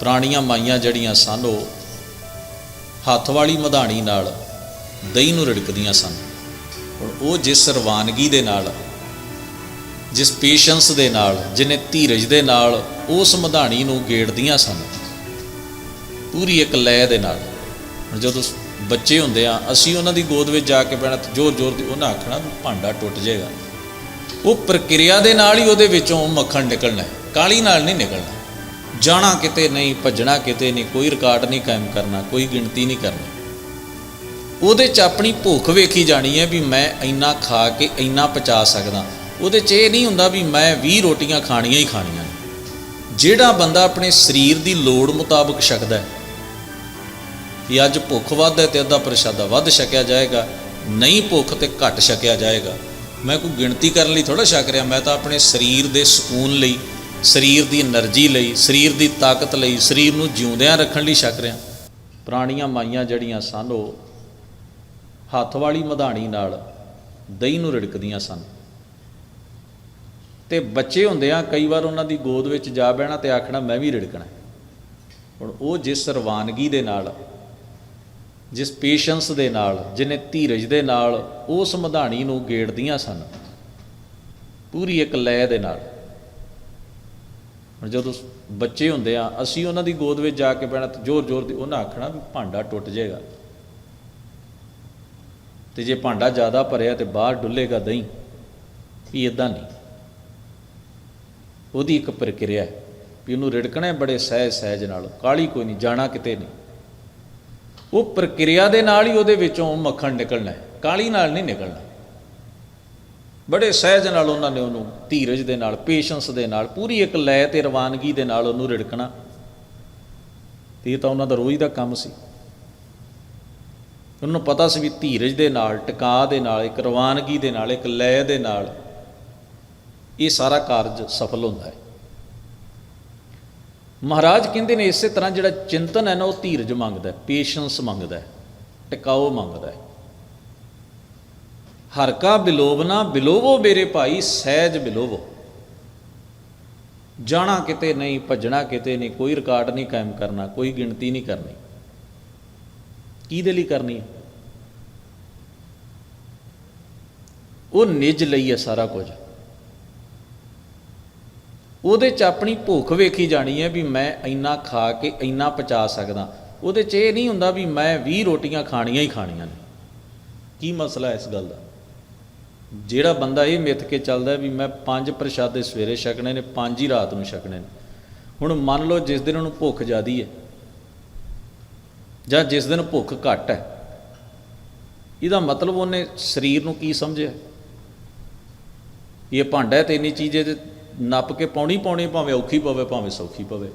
ਪੁਰਾਣੀਆਂ ਮਾਈਆਂ ਜਿਹੜੀਆਂ ਸਨ, ਉਹ ਹੱਥ ਵਾਲੀ ਮਧਾਣੀ ਨਾਲ ਦਹੀਂ ਨੂੰ ਰਿੜਕਦੀਆਂ ਸਨ। ਹੁਣ ਉਹ ਜਿਸ ਰਵਾਨਗੀ ਦੇ ਨਾਲ, ਜਿਸ ਪੇਸ਼ੈਂਸ ਦੇ ਨਾਲ, ਜਿਨੇ ਧੀਰਜ ਦੇ ਨਾਲ ਉਸ ਮਧਾਣੀ ਨੂੰ ਗੇੜਦੀਆਂ ਸਨ, ਪੂਰੀ ਇੱਕ ਲੈ ਦੇ ਨਾਲ। ਹੁਣ ਜਦੋਂ ਬੱਚੇ ਹੁੰਦੇ ਆ, ਅਸੀਂ ਉਹਨਾਂ ਦੀ ਗੋਦ ਵਿੱਚ ਜਾ ਕੇ ਬਹਿਣਾ ਜ਼ੋਰ ਜ਼ੋਰ ਦੀ ਉਹਨਾਂ ਆਖਣਾ ਭਾਂਡਾ ਟੁੱਟ ਜਾਏਗਾ। ਉਹ ਪ੍ਰਕਿਰਿਆ ਦੇ ਨਾਲ ਹੀ ਉਹਦੇ ਵਿੱਚੋਂ ਮੱਖਣ ਨਿਕਲਣਾ ਹੈ ਕਾਲੀ ਨਾਲ ਨਹੀਂ ਨਿਕਲਣਾ। ਜਾਣਾ ਕਿਤੇ ਨਹੀਂ, ਭੱਜਣਾ ਕਿਤੇ ਨਹੀਂ, ਕੋਈ ਰਿਕਾਰਡ ਨਹੀਂ ਕਾਇਮ ਕਰਨਾ, ਕੋਈ ਗਿਣਤੀ ਨਹੀਂ ਕਰਨੀ। ਉਹਦੇ 'ਚ ਆਪਣੀ ਭੁੱਖ ਵੇਖੀ ਜਾਣੀ ਹੈ ਵੀ ਮੈਂ ਇੰਨਾ ਖਾ ਕੇ ਇੰਨਾ ਪਚਾ ਸਕਦਾ। ਉਹਦੇ 'ਚ ਇਹ ਨਹੀਂ ਹੁੰਦਾ ਵੀ ਮੈਂ 20 ਰੋਟੀਆਂ ਖਾਣੀਆਂ ਹੀ ਖਾਣੀਆਂ ਨੇ। ਜਿਹੜਾ ਬੰਦਾ ਆਪਣੇ ਸਰੀਰ ਦੀ ਲੋੜ ਮੁਤਾਬਕ ਛਕਦਾ ਹੈ, ਵੀ ਅੱਜ ਭੁੱਖ ਵੱਧ ਹੈ ਤੇ ਅੱਧਾ ਪ੍ਰਸ਼ਾਦਾ ਵੱਧ ਛਕਿਆ ਜਾਏਗਾ, ਨਹੀਂ ਭੁੱਖ ਤੇ ਘੱਟ ਛਕਿਆ ਜਾਏਗਾ। ਮੈਂ ਕੋਈ ਗਿਣਤੀ ਕਰਨ ਲਈ ਥੋੜਾ ਛਕ ਰਿਹਾ, ਮੈਂ ਤਾਂ ਆਪਣੇ ਸਰੀਰ ਦੇ ਸਕੂਨ ਲਈ ਸਰੀਰ ਦੀ એનર્ਜੀ ਲਈ, ਸਰੀਰ ਦੀ ਤਾਕਤ ਲਈ, ਸਰੀਰ ਨੂੰ ਜਿਉਂਦਿਆਂ ਰੱਖਣ ਲਈ ਛਕ ਰਿਆਂ ਪੁਰਾਣੀਆਂ ਮਾਈਆਂ ਜੜੀਆਂ ਸਨ, ਉਹ ਹੱਥ ਵਾਲੀ ਮਧਾਣੀ ਨਾਲ ਦਹੀਂ ਨੂੰ ਰਿੜਕਦੀਆਂ ਸਨ। ਤੇ ਬੱਚੇ ਹੁੰਦੇ ਆ, ਕਈ ਵਾਰ ਉਹਨਾਂ ਦੀ ਗੋਦ ਵਿੱਚ ਜਾ ਬਹਿਣਾ ਤੇ ਆਖਣਾ, ਮੈਂ ਵੀ ਰਿੜਕਣਾ ਹੁਣ ਉਹ ਜਿਸ ਸਰਵਾਨਗੀ ਦੇ ਨਾਲ, ਜਿਸ ਪੇਸ਼ੈਂਸ ਦੇ ਨਾਲ, ਜਿਨੇ ਧੀਰਜ ਦੇ ਨਾਲ, ਉਸ ਮਧਾਣੀ ਨੂੰ ਗੇੜਦੀਆਂ ਸਨ। ਪੂਰੀ ਇੱਕ ਲੈ ਦੇ ਨਾਲ। ਹੁਣ ਜਦੋਂ ਬੱਚੇ ਹੁੰਦੇ ਆ, ਅਸੀਂ ਉਹਨਾਂ ਦੀ ਗੋਦ ਵਿੱਚ ਜਾ ਕੇ ਪੈਣਾ ਤੇ ਜ਼ੋਰ ਜ਼ੋਰ ਦੀ ਉਹਨਾਂ ਆਖਣਾ ਵੀ ਭਾਂਡਾ ਟੁੱਟ ਜਾਏਗਾ। ਤੇ ਜੇ ਭਾਂਡਾ ਜ਼ਿਆਦਾ ਭਰਿਆ ਤੇ ਬਾਹਰ ਡੁੱਲੇਗਾ ਦਹੀਂ ਵੀ ਇਦਾਂ ਨਹੀਂ। ਉਹਦੀ ਇੱਕ ਪ੍ਰਕਿਰਿਆ ਹੈ ਵੀ ਉਹਨੂੰ ਰਿੜਕਣਾ ਬੜੇ ਸਹਿਜ ਸਹਿਜ ਨਾਲ ਕਾਲੀ ਕੋਈ ਨਹੀਂ, ਜਾਣਾ ਕਿਤੇ ਨਹੀਂ। ਉਹ ਪ੍ਰਕਿਰਿਆ ਦੇ ਨਾਲ ਹੀ ਉਹਦੇ ਵਿੱਚੋਂ ਮੱਖਣ ਨਿਕਲਣਾ ਹੈ ਕਾਲੀ ਨਾਲ ਨਹੀਂ ਨਿਕਲਣਾ। ਬੜੇ ਸਹਿਜ ਨਾਲ ਉਹਨਾਂ ਨੇ ਉਹਨੂੰ ਧੀਰਜ ਦੇ ਨਾਲ ਪੇਸ਼ੈਂਸ ਦੇ ਨਾਲ, ਪੂਰੀ ਇੱਕ ਲੈ ਤੇ ਰਵਾਨਗੀ ਦੇ ਨਾਲ ਉਹਨੂੰ ਰਿੜਕਣਾ। ਤੇ ਇਹ ਤਾਂ ਉਹਨਾਂ ਦਾ ਰੋਜ਼ ਦਾ ਕੰਮ ਸੀ। ਉਹਨਾਂ ਨੂੰ ਪਤਾ ਸੀ ਵੀ ਧੀਰਜ ਦੇ ਨਾਲ, ਟਿਕਾ ਦੇ ਨਾਲ, ਇੱਕ ਰਵਾਨਗੀ ਦੇ ਨਾਲ, ਇੱਕ ਲੈ ਦੇ ਨਾਲ ਇਹ ਸਾਰਾ ਕਾਰਜ ਸਫਲ ਹੁੰਦਾ ਹੈ। ਮਹਾਰਾਜ ਕਹਿੰਦੇ ਨੇ ਇਸੇ ਤਰ੍ਹਾਂ ਜਿਹੜਾ ਚਿੰਤਨ ਹੈ ਨਾ, ਉਹ ਧੀਰਜ ਮੰਗਦਾ ਹੈ ਪੇਸ਼ੈਂਸ ਮੰਗਦਾ ਹੈ, ਟਿਕਾਓ ਮੰਗਦਾ ਹੈ। ਹਰ ਕਾ ਬਿਲੋਵਨਾ ਬਿਲੋਵੋ ਮੇਰੇ ਭਾਈ, ਸਹਿਜ ਬਿਲੋਵੋ। ਜਾਣਾ ਕਿਤੇ ਨਹੀਂ, ਭੱਜਣਾ ਕਿਤੇ ਨਹੀਂ, ਕੋਈ ਰਿਕਾਰਡ ਨਹੀਂ ਕਾਇਮ ਕਰਨਾ, ਕੋਈ ਗਿਣਤੀ ਨਹੀਂ ਕਰਨੀ। ਕਿਹਦੇ ਲਈ ਕਰਨੀ ਹੈ? ਉਹ ਨਿਜ ਲਈ ਹੈ ਸਾਰਾ ਕੁਝ। ਉਹਦੇ 'ਚ ਆਪਣੀ ਭੁੱਖ ਵੇਖੀ ਜਾਣੀ ਹੈ ਵੀ ਮੈਂ ਇੰਨਾ ਖਾ ਕੇ ਇੰਨਾ ਪਚਾ ਸਕਦਾ। ਉਹਦੇ 'ਚ ਇਹ ਨਹੀਂ ਹੁੰਦਾ ਵੀ ਮੈਂ 20 ਰੋਟੀਆਂ ਖਾਣੀਆਂ ਹੀ ਖਾਣੀਆਂ ਨੇ। ਕੀ ਮਸਲਾ ਇਸ ਗੱਲ ਦਾ? ਜਿਹੜਾ ਬੰਦਾ ਇਹ ਮਿੱਥ ਕੇ ਚੱਲਦਾ ਵੀ ਮੈਂ ਪੰਜ ਪ੍ਰਸ਼ਾਦੇ ਸਵੇਰੇ ਛਕਣੇ ਨੇ, ਪੰਜ ਹੀ ਰਾਤ ਨੂੰ ਛਕਣੇ ਨੇ। ਹੁਣ ਮੰਨ ਲਓ ਜਿਸ ਦਿਨ ਉਹਨੂੰ ਭੁੱਖ ਜ਼ਿਆਦੀ ਹੈ ਜਾਂ ਜਿਸ ਦਿਨ ਭੁੱਖ ਘੱਟ ਹੈ, ਇਹਦਾ ਮਤਲਬ ਉਹਨੇ ਸਰੀਰ ਨੂੰ ਕੀ ਸਮਝਿਆ? ਇਹ ਭਾਂਡਾ ਹੈ ਤੇ ਇੰਨੀ ਚੀਜ਼ ਇਹਦੇ ਨੱਪ ਕੇ ਪਾਉਣੀ ਪਾਉਣੀ ਭਾਵੇਂ ਔਖੀ ਪਵੇ, ਭਾਵੇਂ ਸੌਖੀ ਪਵੇ।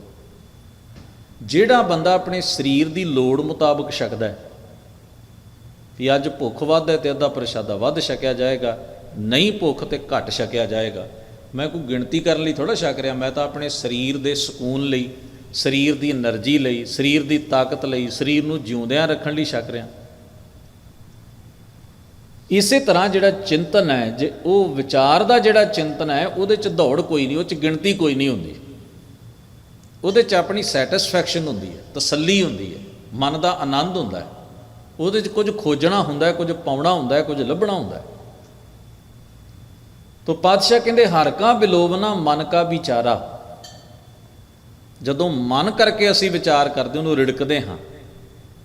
ਜਿਹੜਾ ਬੰਦਾ ਆਪਣੇ ਸਰੀਰ ਦੀ ਲੋੜ ਮੁਤਾਬਕ ਛਕਦਾ ਹੈ ਵੀ ਅੱਜ ਭੁੱਖ ਵੱਧ ਹੈ ਤੇ ਅੱਧਾ ਪ੍ਰਸ਼ਾਦਾ ਵੱਧ ਛਕਿਆ ਜਾਏਗਾ, ਨਹੀਂ ਭੁੱਖ ਤੇ ਘੱਟ ਛਕਿਆ ਜਾਏਗਾ। ਮੈਂ ਕੋਈ ਗਿਣਤੀ ਕਰਨ ਲਈ ਥੋੜਾ ਛਕ ਰਿਹਾ, ਮੈਂ ਤਾਂ ਆਪਣੇ ਸਰੀਰ ਦੇ ਸਕੂਨ ਲਈ, ਸਰੀਰ ਦੀ એનર્ਜੀ ਲਈ, ਸਰੀਰ ਦੀ ਤਾਕਤ ਲਈ, ਸਰੀਰ ਨੂੰ ਜਿਉਂਦਿਆਂ ਰੱਖਣ ਲਈ ਛਕ ਰਿਹਾ। ਇਸੇ ਤਰ੍ਹਾਂ ਜਿਹੜਾ ਚਿੰਤਨ ਹੈ, ਜੇ ਉਹ ਵਿਚਾਰ ਦਾ ਜਿਹੜਾ ਚਿੰਤਨ ਹੈ, ਉਹਦੇ ਚ ਦੌੜ ਕੋਈ ਨਹੀਂ, ਉਹ ਚ ਗਿਣਤੀ ਕੋਈ ਨਹੀਂ ਹੁੰਦੀ। ਉਹਦੇ ਚ ਆਪਣੀ ਸੈਟੀਸਫੈਕਸ਼ਨ ਹੁੰਦੀ ਹੈ, ਤਸੱਲੀ ਹੁੰਦੀ ਹੈ, ਮਨ ਦਾ ਆਨੰਦ ਹੁੰਦਾ ਹੈ। ਉਹਦੇ ਚ ਕੁਝ ਖੋਜਣਾ ਹੁੰਦਾ ਹੈ, ਕੁਝ ਪਾਉਣਾ ਹੁੰਦਾ ਹੈ, ਕੁਝ ਲੱਭਣਾ ਹੁੰਦਾ ਹੈ। ਤੋ ਪਾਤਸ਼ਾਹ ਕਹਿੰਦੇ, ਹਰ ਕਾ ਬਿਲੋਵਨਾ ਮਨ ਕਾ ਵਿਚਾਰਾ। ਜਦੋਂ ਮਨ ਕਰਕੇ ਅਸੀਂ ਵਿਚਾਰ ਕਰਦੇ ਉਹਨੂੰ ਰਿੜਕਦੇ ਹਾਂ।